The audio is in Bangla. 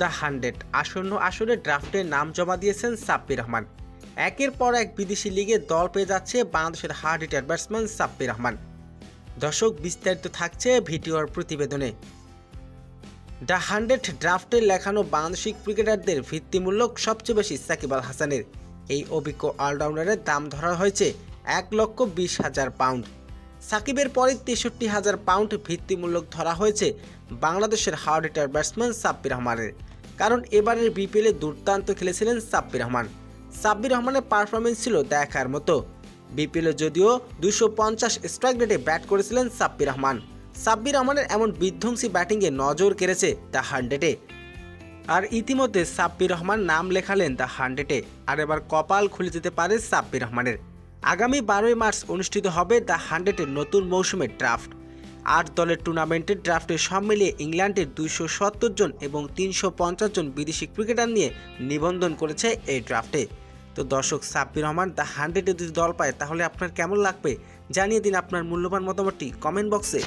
The hundred. আসন্ন আসরে ড্রাফটে নাম জমা দিয়েছেন সাব্বির রহমান। একের পর এক বিদেশি লিগে দল পেয়ে যাচ্ছে বাংলাদেশের hard hitter batsman Sabbir Rahman. দর্শক, বিস্তারিত থাকছে ভিডিওর প্রতিবেদনে। দ্য হান্ড্রেড ড্রাফটে লেখানো বাংলাদেশি ক্রিকেটারদের ভিত্তিমূলক সবচেয়ে বেশি সাকিব আল হাসানের। এই অভিজ্ঞ অলরাউন্ডারের দাম ধরা হয়েছে এক লক্ষ বিশ হাজার পাউন্ড। সাকিবের পরে তেষট্টি হাজার পাউন্ড ভিত্তিমূলক ধরা হয়েছে বাংলাদেশের হার্ড হিটার ব্যাটসম্যান সাব্বির রহমানের। কারণ এবারের বিপিএলে দুর্দান্ত খেলেছিলেন সাব্বির রহমান। সাব্বির রহমানের পারফরমেন্স ছিল দেখার মতো। বিপিএলে যদিও দুশো পঞ্চাশ স্ট্রাইক রেটে ব্যাট করেছিলেন সাব্বির রহমান। সাব্বির রহমানের এমন বিধ্বংসী ব্যাটিংয়ে নজর কেড়েছে দ্য হান্ড্রেডে আর ইতিমধ্যে সাব্বির রহমান নাম লেখালেন দ্য হান্ড্রেডে আর এবার কপাল খুলে যেতে পারে সাব্বির রহমানের। আগামী বারোই মার্চ অনুষ্ঠিত হবে দ্য হান্ড্রেডের নতুন মৌসুমের ড্রাফট। আট দলের টুর্নামেন্টের ড্রাফটে সব মিলিয়ে ইংল্যান্ডের দুইশো সত্তর জন এবং তিনশো পঞ্চাশ জন বিদেশি ক্রিকেটার নিয়ে নিবন্ধন করেছে এই ড্রাফটে। তো দর্শক, সাব্বির রহমান, দ্য হান্ড্রেডে যদি দল পায়, তাহলে আপনার কেমন লাগবে? জানিয়ে দিন আপনার মূল্যবান মতামতটি কমেন্ট বক্সে।